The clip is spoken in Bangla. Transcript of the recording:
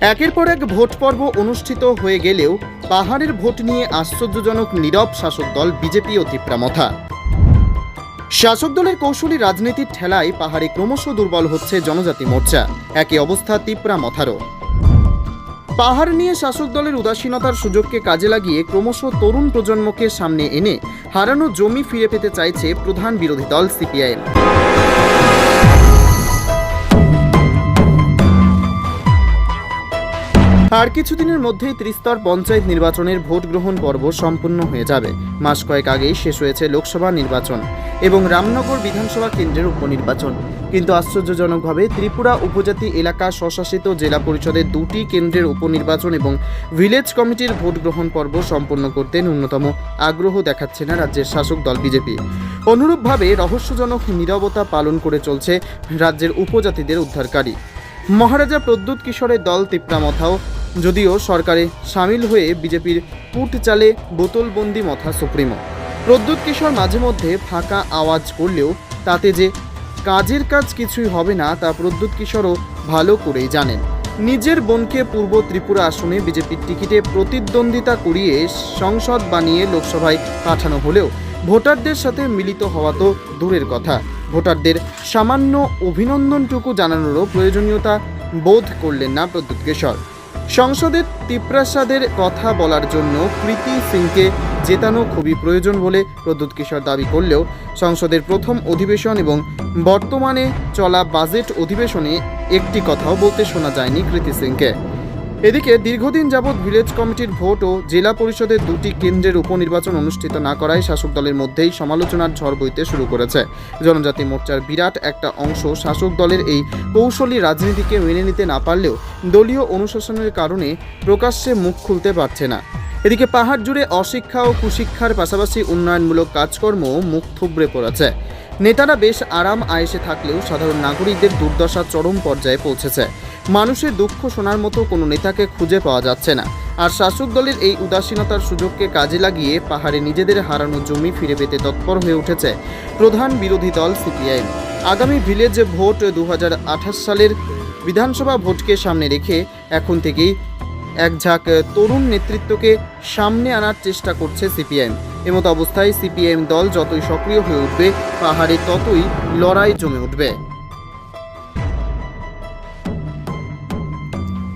একের পর এক ভোট পর্ব অনুষ্ঠিত হয়ে গেলেও পাহাড়ের ভোট নিয়ে আশ্চর্যজনক নীরব শাসক দল বিজেপি ও তিপ্রামথা। শাসক দলের কৌশলী রাজনীতির ঠেলায় পাহাড়ে ক্রমশ দুর্বল হচ্ছে জনজাতি মোর্চা একই অবস্থা তিপ্রা মথারও পাহাড় নিয়ে শাসক দলের উদাসীনতার সুযোগকে কাজে লাগিয়ে ক্রমশ তরুণ প্রজন্মকে সামনে এনে হারানো জমি ফিরে পেতে চাইছে প্রধান বিরোধী দল সিপিআইএম। আর কিছুদিনের মধ্যেই ত্রিস্তর পঞ্চায়েত নির্বাচনের ভোট গ্রহণ পর্ব সম্পূর্ণ হয়ে যাবে। মাস কয়েক আগেই শেষ হয়েছে লোকসভা নির্বাচন এবং রামনগর বিধানসভা কেন্দ্রের উপনির্বাচন। কিন্তু আশ্চর্যজনকভাবে ত্রিপুরা উপজাতি এলাকা স্বশাসিত জেলা পরিষদের দুটি কেন্দ্রের উপনির্বাচন এবং ভিলেজ কমিটির ভোট গ্রহণ পর্ব সম্পন্ন করতে ন্যূনতম আগ্রহ দেখাচ্ছে না রাজ্যের শাসক দল বিজেপি। অনুরূপভাবে রহস্যজনক নীরবতা পালন করে চলছে রাজ্যের উপজাতিদের উদ্ধারকারী। মহারাজা প্রদ্যুৎ কিশোরের দল তিপ্রামথাও যদিও সরকারে সামিল হয়ে বিজেপির পুট চালে বোতলবন্দি মথা সুপ্রিমো। প্রদ্যুৎ কিশোর মাঝে মধ্যে ফাঁকা আওয়াজ করলেও তাতে যে কাজের কাজ কিছুই হবে না তা প্রদ্যুৎ কিশোরও ভালো করেই জানেন। নিজের বোনকে পূর্ব ত্রিপুরা আসনে বিজেপির টিকিটে প্রতিদ্বন্দ্বিতা করিয়ে সংসদ বানিয়ে লোকসভায় পাঠানো হলেও ভোটারদের সাথে মিলিত হওয়া তো দূরের কথা। ভোটারদের সামান্য অভিনন্দনটুকু জানানোরও প্রয়োজনীয়তা বোধ করলেন না প্রদ্যুৎ কিশোর। সংসদের তিপ্রাসাদের কথা বলার জন্য প্রীতি সিংকে জেতানো খুবই প্রয়োজন বলে প্রদ্যুৎ কিশোর দাবি করলেও সংসদের প্রথম অধিবেশন এবং বর্তমানে চলা বাজেট অধিবেশনে একটি কথাও বলতে শোনা যায়নি কৃতি সিংকে। এদিকে দীর্ঘদিন যাবৎ ভিলেজ কমিটির ভোট ও জেলা পরিষদের দুটি কেন্দ্রের উপনির্বাচন অনুষ্ঠিত না করায় শাসক দলের মধ্যেই সমালোচনার ঝড় বইতে শুরু করেছে। জনজাতি মোর্চার বিরাট একটা অংশ শাসক দলের এই কৌশলী রাজনীতিকে মেনে নিতে না পারলেও দলীয় অনুশাসনের কারণে প্রকাশ্যে মুখ খুলতে পারছে না। এদিকে পাহাড় জুড়ে অশিক্ষা ও কুশিক্ষার পাশাপাশি উন্নয়নমূলক কাজকর্ম মুখ থুবড়ে পড়েছে। নেতারা বেশ আরাম আয়েসে থাকলেও সাধারণ নাগরিকদের দুর্দশা চরম পর্যায়ে পৌঁছেছে। মানুষের দুঃখ শোনার মতো কোনো নেতাকে খুঁজে পাওয়া যাচ্ছে না। আর শাসক দলের এই উদাসীনতার সুযোগকে কাজে লাগিয়ে পাহাড়ে নিজেদের হারানো জমি ফিরে পেতে তৎপর হয়ে উঠেছে প্রধান বিরোধী দল সিপিআইএম। আগামী ভিলেজ ভোট দু হাজার আঠাশ সালের বিধানসভা ভোটকে সামনে রেখে এখন থেকেই এক ঝাঁক তরুণ নেতৃত্বকে সামনে আনার চেষ্টা করছে সিপিআইএম। এমত অবস্থায় সিপিআইএম দল যতই সক্রিয় হয়ে উঠবে, পাহাড়ে ততই লড়াই জমে উঠবে।